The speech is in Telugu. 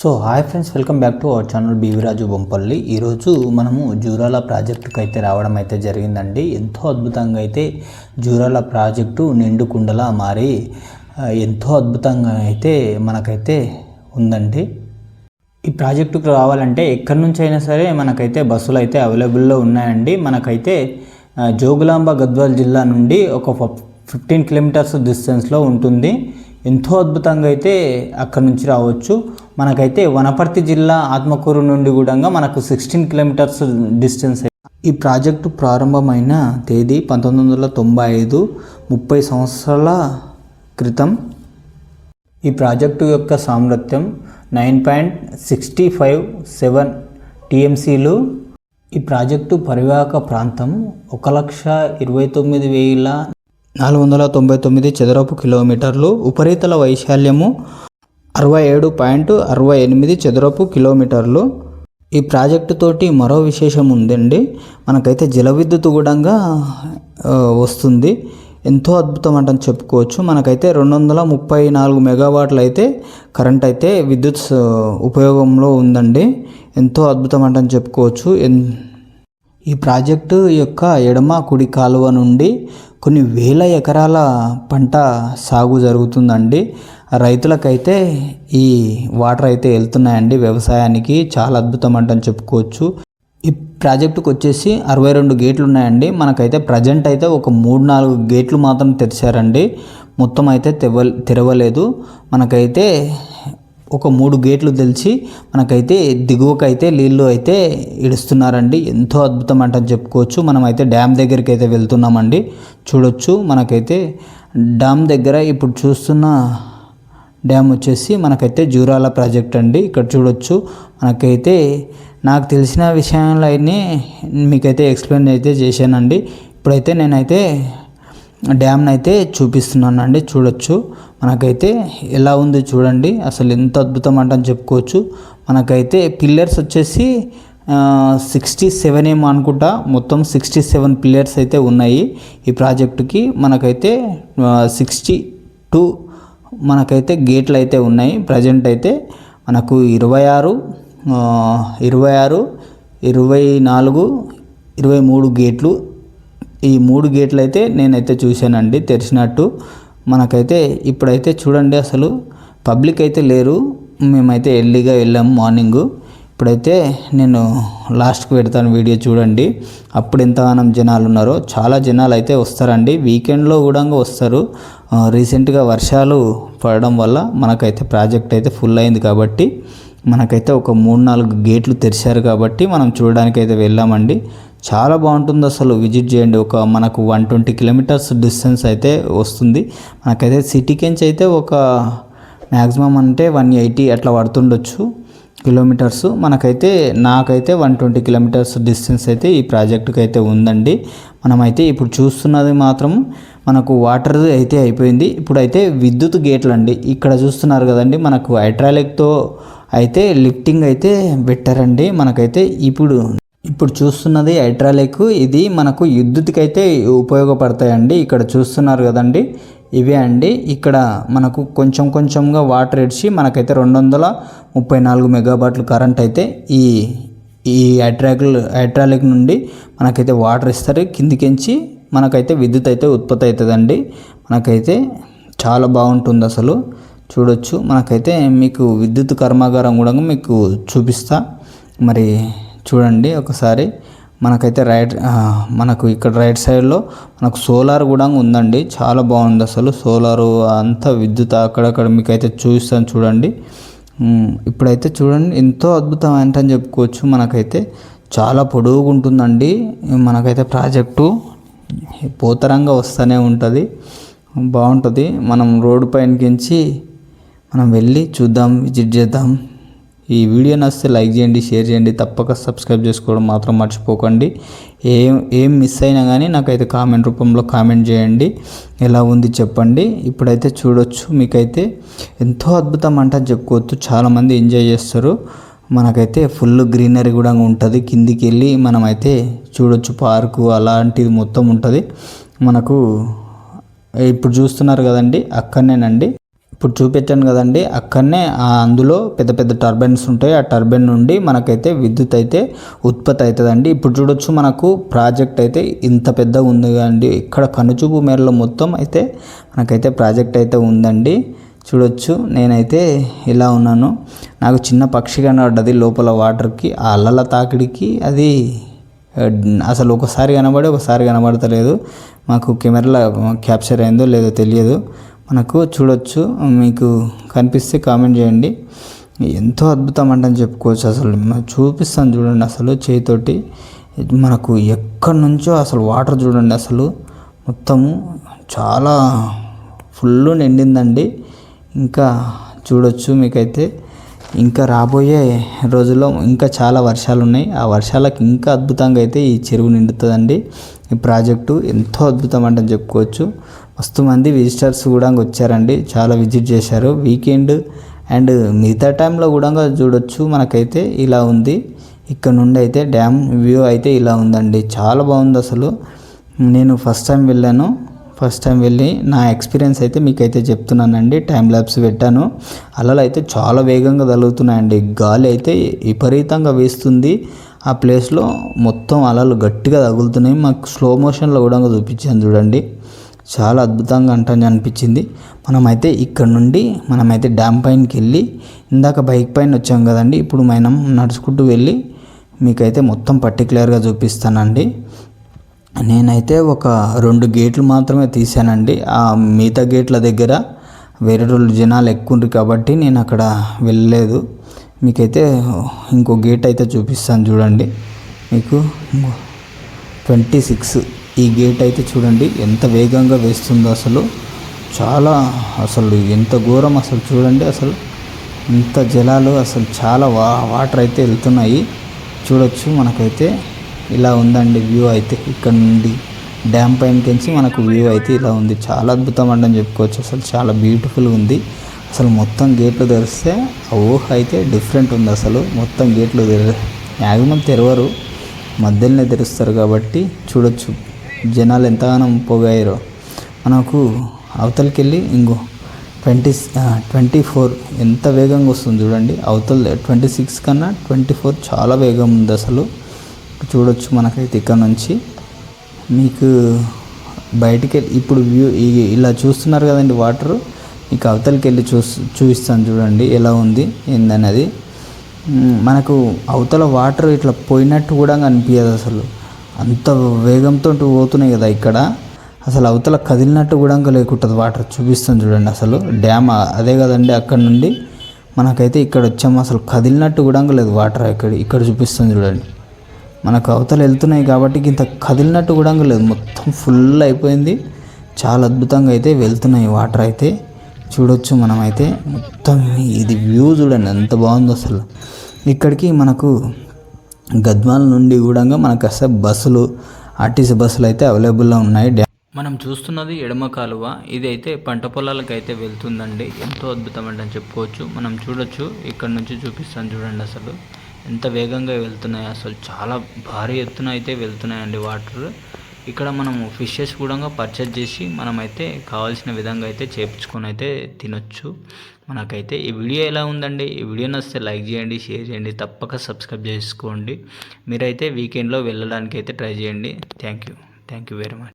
So hi friends welcome back to our channel BV Raju Bompalli ఈరోజు మనము జూరాల ప్రాజెక్టుకి అయితే రావడం అయితే జరిగిందండి. ఎంతో అద్భుతంగా అయితే జూరాల ప్రాజెక్టు నిండు కుండలా మారి ఎంతో అద్భుతంగా అయితే మనకైతే ఉందండి. ఈ ప్రాజెక్టుకు రావాలంటే ఎక్కడి నుంచి అయినా సరే మనకైతే బస్సులు అయితే అవైలబుల్లో ఉన్నాయండి. మనకైతే జోగులాంబ గద్వాల్ జిల్లా నుండి ఒక ఫిఫ్టీన్ కిలోమీటర్స్ డిస్టెన్స్లో ఉంటుంది. ఎంతో అద్భుతంగా అయితే అక్కడ నుంచి రావచ్చు. మనకైతే వనపర్తి జిల్లా ఆత్మకూరు నుండి కూడా మనకు సిక్స్టీన్ కిలోమీటర్స్ డిస్టెన్స్ ఈ ప్రాజెక్టు ప్రారంభమైన తేదీ పంతొమ్మిది వందల తొంభై ఐదు ముప్పై సంవత్సరాల క్రితం. ఈ ప్రాజెక్టు యొక్క సామర్థ్యం nine point sixty five seven టీఎంసీలు. ఈ ప్రాజెక్టు పరివాహక ప్రాంతం ఒక లక్ష ఇరవై తొమ్మిది వేల నాలుగు వందల తొంభై తొమ్మిది చదరపు కిలోమీటర్లు ఉపరితల వైశాల్యము అరవై ఏడు పాయింట్ అరవై ఎనిమిది చదరపు కిలోమీటర్లు. ఈ ప్రాజెక్టు తోటి మరో విశేషం ఉందండి. మనకైతే జల విద్యుత్ కూడా వస్తుంది. ఎంతో అద్భుతం అంటని చెప్పుకోవచ్చు. మనకైతే రెండు వందల ముప్పై నాలుగు మెగావాట్లు అయితే కరెంట్ అయితే విద్యుత్ ఉపయోగంలో ఉందండి. ఎంతో అద్భుతం అంటని చెప్పుకోవచ్చు. ఎన్ ఈ ప్రాజెక్టు యొక్క ఎడమ కుడి కాలువ నుండి కొన్ని వేల ఎకరాల పంట సాగు జరుగుతుందండి. రైతులకైతే ఈ వాటర్ అయితే వెళ్తున్నాయండి. వ్యవసాయానికి చాలా అద్భుతం అంటని చెప్పుకోవచ్చు. ఈ ప్రాజెక్టుకు వచ్చేసి అరవై రెండు గేట్లు ఉన్నాయండి. మనకైతే ప్రజెంట్ అయితే ఒక మూడు నాలుగు గేట్లు మాత్రం తెరిచారండి. మొత్తం అయితే తెవ తెరవలేదు. మనకైతే ఒక మూడు గేట్లు తెలిసి మనకైతే దిగువకైతే నీళ్ళు అయితే ఇడుస్తున్నారండి. ఎంతో అద్భుతం అంట చెప్పుకోవచ్చు. మనమైతే డ్యామ్ దగ్గరికి అయితే వెళ్తున్నామండి. చూడొచ్చు మనకైతే డ్యామ్ దగ్గర ఇప్పుడు చూస్తున్న డ్యామ్ వచ్చేసి మనకైతే జూరాల ప్రాజెక్ట్ అండి. ఇక్కడ చూడొచ్చు మనకైతే నాకు తెలిసిన విషయాలన్నీ మీకైతే ఎక్స్ప్లెయిన్ అయితే చేశానండి. ఇప్పుడైతే నేనైతే డ్యామ్ని అయితే చూపిస్తున్నానండి. చూడొచ్చు. మనకైతే ఎలా ఉంది చూడండి. అసలు ఎంత అద్భుతం అంటని చెప్పుకోవచ్చు. మనకైతే పిల్లర్స్ వచ్చేసి సిక్స్టీ సెవెన్ ఏమో అనుకుంటా. మొత్తం సిక్స్టీ సెవెన్ పిల్లర్స్ అయితే ఉన్నాయి. ఈ ప్రాజెక్టుకి మనకైతే సిక్స్టీ టూ మనకైతే గేట్లు అయితే ఉన్నాయి. ప్రజెంట్ అయితే మనకు ఇరవై ఆరు ఇరవై ఆరు ఇరవై నాలుగు ఇరవై మూడు గేట్లు. ఈ మూడు గేట్లు అయితే నేనైతే చూశానండి తెరిచినట్టు. మనకైతే ఇప్పుడైతే చూడండి అసలు పబ్లిక్ అయితే లేరు. మేమైతే ఎర్లీగా వెళ్ళాము మార్నింగ్. ఇప్పుడైతే నేను లాస్ట్కి పెడతాను వీడియో చూడండి. అప్పుడు ఎంతగానం జనాలు ఉన్నారో. చాలా జనాలు అయితే వస్తారండి. వీకెండ్లో కూడా వస్తారు. రీసెంట్గా వర్షాలు పడడం వల్ల మనకైతే ప్రాజెక్ట్ అయితే ఫుల్ అయింది కాబట్టి మనకైతే ఒక మూడు నాలుగు గేట్లు తెరిచారు కాబట్టి మనం చూడడానికి అయితే వెళ్ళామండి. చాలా బాగుంటుంది అసలు విజిట్ చేయండి. ఒక మనకు వన్ ట్వంటీ కిలోమీటర్స్ డిస్టెన్స్ అయితే వస్తుంది. మనకైతే సిటీకించి అయితే ఒక మ్యాక్సిమం అంటే వన్ ఎయిటీ అట్లా పడుతుండొచ్చు కిలోమీటర్స్. మనకైతే నాకైతే వన్ ట్వంటీ కిలోమీటర్స్ డిస్టెన్స్ అయితే ఈ ప్రాజెక్టుకి అయితే ఉందండి. మనమైతే ఇప్పుడు చూస్తున్నది మాత్రం మనకు వాటర్ అయితే అయిపోయింది. ఇప్పుడైతే విద్యుత్ గేట్లు అండి ఇక్కడ చూస్తున్నారు కదండి మనకు హైడ్రాలిక్తో అయితే లిఫ్టింగ్ అయితే పెట్టారండి మనకైతే ఇప్పుడు ఇప్పుడు చూస్తున్నది హైడ్రాలిక్. ఇది మనకు విద్యుత్కి అయితే ఉపయోగపడతాయండి. ఇక్కడ చూస్తున్నారు కదండి ఇవే అండి. ఇక్కడ మనకు కొంచెం కొంచెంగా వాటర్ ఇడిచి మనకైతే రెండు వందల ముప్పై నాలుగు మెగాబాట్లు కరెంట్ అయితే ఈ ఈ హైడ్రాలిక్ హైడ్రాలిక్ నుండి మనకైతే వాటర్ ఇస్తారు. కిందికించి మనకైతే విద్యుత్ అయితే ఉత్పత్తి అవుతుందండి మనకైతే చాలా బాగుంటుంది అసలు. చూడొచ్చు. మనకైతే మీకు విద్యుత్ కర్మాగారం కూడా మీకు చూపిస్తా. మరి చూడండి ఒకసారి. మనకైతే రైట్ మనకు ఇక్కడ రైట్ సైడ్లో మనకు సోలార్ కూడా ఉందండి. చాలా బాగుంది అసలు. సోలారు అంతా విద్యుత్ అక్కడక్కడ మీకు అయితే చూపిస్తాను చూడండి. ఇప్పుడైతే చూడండి ఎంతో అద్భుతం ఏంటని చెప్పుకోవచ్చు మనకైతే. చాలా పొడవుగా ఉంటుందండి. మనకైతే ప్రాజెక్టు పోతరంగా వస్తూనే ఉంటుంది. బాగుంటుంది. మనం రోడ్డు పైనకించి మనం వెళ్ళి చూద్దాం విజిట్ చేద్దాం. ఈ వీడియో నచ్చితే లైక్ చేయండి షేర్ చేయండి తప్పక సబ్స్క్రైబ్ చేసుకోవడం మాత్రం మర్చిపోకండి. ఏం ఏం మిస్ అయినా కానీ నాకైతే కామెంట్ రూపంలో కామెంట్ చేయండి. ఎలా ఉంది చెప్పండి. ఇప్పుడైతే చూడొచ్చు మీకైతే ఎంతో అద్భుతం అంట చెప్పుకోవచ్చు. చాలామంది ఎంజాయ్ చేస్తారు. మనకైతే ఫుల్ గ్రీనరీ కూడా ఉంటుంది. కిందికి వెళ్ళి మనమైతే చూడొచ్చు పార్కు అలాంటిది మొత్తం ఉంటుంది. మనకు ఇప్పుడు చూస్తున్నారు కదండి అక్కడనేనండి. ఇప్పుడు చూపించాను కదండి అక్కడనే ఆ అందులో పెద్ద పెద్ద టర్బైన్స్ ఉంటాయి. ఆ టర్బైన్ నుండి మనకైతే విద్యుత్ అయితే ఉత్పత్తి అవుతుందండి. ఇప్పుడు చూడొచ్చు మనకు ప్రాజెక్ట్ అయితే ఇంత పెద్దగా ఉంది అండి ఇక్కడ కనుచూపు మేరలో మొత్తం అయితే మనకైతే ప్రాజెక్ట్ అయితే ఉందండి. చూడొచ్చు నేనైతే ఇలా ఉన్నాను. నాకు చిన్న పక్షి కనబడ్డది లోపల వాటర్కి ఆ అల్లల తాకిడికి. అది అసలు ఒకసారి కనబడి ఒకసారి కనబడతలేదు. మాకు కెమెరాలో క్యాప్చర్ అయిందో లేదో తెలియదు. మనకు చూడొచ్చు. మీకు కనిపిస్తే కామెంట్ చేయండి. ఎంతో అద్భుతం అంటే చెప్పుకోవచ్చు అసలు. చూపిస్తాను చూడండి అసలు చేతితోటి మనకు ఎక్కడి నుంచో అసలు వాటర్ చూడండి అసలు. మొత్తము చాలా ఫుల్ నిండిందండి. ఇంకా చూడొచ్చు మీకైతే. ఇంకా రాబోయే రోజుల్లో ఇంకా చాలా వర్షాలు ఉన్నాయి ఆ వర్షాలకు ఇంకా అద్భుతంగా అయితే ఈ చెరువు నిండుతుందండి. ఈ ప్రాజెక్టు ఎంతో అద్భుతం అంటే చెప్పుకోవచ్చు. మస్తు మంది విజిటర్స్ కూడా వచ్చారండి. చాలా విజిట్ చేశారు. వీకెండ్ అండ్ మిగతా టైంలో కూడా చూడొచ్చు మనకైతే. ఇలా ఉంది. ఇక్కడ నుండి అయితే డ్యామ్ వ్యూ అయితే ఇలా ఉందండి. చాలా బాగుంది అసలు. నేను ఫస్ట్ టైం వెళ్ళాను. ఫస్ట్ టైం వెళ్ళి నా ఎక్స్పీరియన్స్ అయితే మీకైతే చెప్తున్నానండి. టైం ల్యాబ్స్ పెట్టాను. అలలు అయితే చాలా వేగంగా తగులుతున్నాయండి. గాలి అయితే విపరీతంగా వేస్తుంది. ఆ ప్లేస్లో మొత్తం అలలు గట్టిగా తగులుతున్నాయి. మాకు స్లో మోషన్లో కూడా చూపించాను చూడండి. చాలా అద్భుతంగా అంటాను అనిపించింది. మనమైతే ఇక్కడ నుండి మనమైతే డ్యామ్ పైనకి వెళ్ళి ఇందాక బైక్ పైన వచ్చాం కదండి. ఇప్పుడు మనం నడుచుకుంటూ వెళ్ళి మీకైతే మొత్తం పర్టికులర్గా చూపిస్తానండి. నేనైతే ఒక రెండు గేట్లు మాత్రమే తీసానండి ఆ మిగతా గేట్ల దగ్గర వేరే రోజులు జనాలు ఎక్కువ కాబట్టి నేను అక్కడ వెళ్ళలేదు. మీకైతే ఇంకో గేట్ అయితే చూపిస్తాను చూడండి. మీకు ట్వంటీ సిక్స్. ఈ గేట్ అయితే చూడండి ఎంత వేగంగా వేస్తుందో అసలు. చాలా అసలు ఎంత ఘోరం అసలు చూడండి అసలు. ఇంత జలాలు అసలు చాలా వా వాటర్ అయితే వెళ్తున్నాయి. చూడొచ్చు మనకైతే. ఇలా ఉందండి వ్యూ అయితే ఇక్కడ నుండి. డ్యామ్ పైనకించి మనకు వ్యూ అయితే ఇలా ఉంది. చాలా అద్భుతం అండి అని చెప్పుకోవచ్చు. అసలు చాలా బ్యూటిఫుల్గా ఉంది. అసలు మొత్తం గేట్లు తెరిస్తే ఆ ఊహ అయితే డిఫరెంట్ ఉంది అసలు. మొత్తం గేట్లు తెర మ్యాక్సిమం తెరవరు. మధ్యలోనే తెరుస్తారు కాబట్టి చూడొచ్చు. జనాలు ఎంతగానో పోగాయరో. మనకు అవతలకి వెళ్ళి ఇంకో ట్వంటీ ట్వంటీ ఫోర్ ఎంత వేగంగా వస్తుంది చూడండి. అవతల ట్వంటీ సిక్స్ కన్నా ట్వంటీ ఫోర్ చాలా వేగం ఉంది అసలు. చూడొచ్చు మనకైతే ఇక్కడ నుంచి. మీకు బయటికి ఇప్పుడు వ్యూ ఇలా చూస్తున్నారు కదండి వాటర్. మీకు అవతలకి వెళ్ళి చూ చూపిస్తాను చూడండి ఎలా ఉంది ఏందనేది మనకు అవతల వాటర్ ఇట్లా పోయినట్టు కూడా అనిపించదు అసలు. అంత వేగంతో పోతున్నాయి కదా ఇక్కడ. అసలు అవతల కదిలినట్టు కూడా లేకుంటుంది. వాటర్ చూపిస్తుంది చూడండి అసలు. డ్యామ్ అదే కదండి అక్కడ నుండి. మనకైతే ఇక్కడ వచ్చాము. అసలు కదిలినట్టు కూడా లేదు వాటర్ ఇక్కడ. ఇక్కడ చూపిస్తుంది చూడండి. మనకు అవతల వెళ్తున్నాయి కాబట్టి ఇంత కదిలినట్టు కూడా లేదు. మొత్తం ఫుల్ అయిపోయింది. చాలా అద్భుతంగా అయితే వెళ్తున్నాయి వాటర్ అయితే. చూడొచ్చు మనమైతే. మొత్తం ఇది వ్యూ చూడండి. ఎంత బాగుందో అసలు. ఇక్కడికి మనకు గద్వాల నుండి కూడా మనకు అసలు బస్సులు ఆర్టీసీ బస్సులు అయితే అవైలబుల్లో ఉన్నాయి. మనం చూస్తున్నది ఎడమ కాలువ. ఇది అయితే పంట పొలాలకు అయితే వెళ్తుందండి. ఎంతో అద్భుతం అని చెప్పుకోవచ్చు. మనం చూడొచ్చు. ఇక్కడ నుంచి చూపిస్తాను చూడండి అసలు. ఎంత వేగంగా వెళ్తున్నాయి. అసలు చాలా భారీ ఎత్తున అయితే వెళ్తున్నాయండి వాటర్. ఇక్కడ మనము ఫిషెస్ కూడా పర్చేజ్ చేసి మనమైతే కావాల్సిన విధంగా అయితే చేపించుకొని అయితే తినొచ్చు. మనకైతే ఈ వీడియో ఎలా ఉందండి? ఈ వీడియో నచ్చితే లైక్ చేయండి షేర్ చేయండి తప్పక సబ్స్క్రైబ్ చేసుకోండి. మీరైతే వీకెండ్లో వెళ్ళడానికి అయితే ట్రై చేయండి. Thank you thank you very much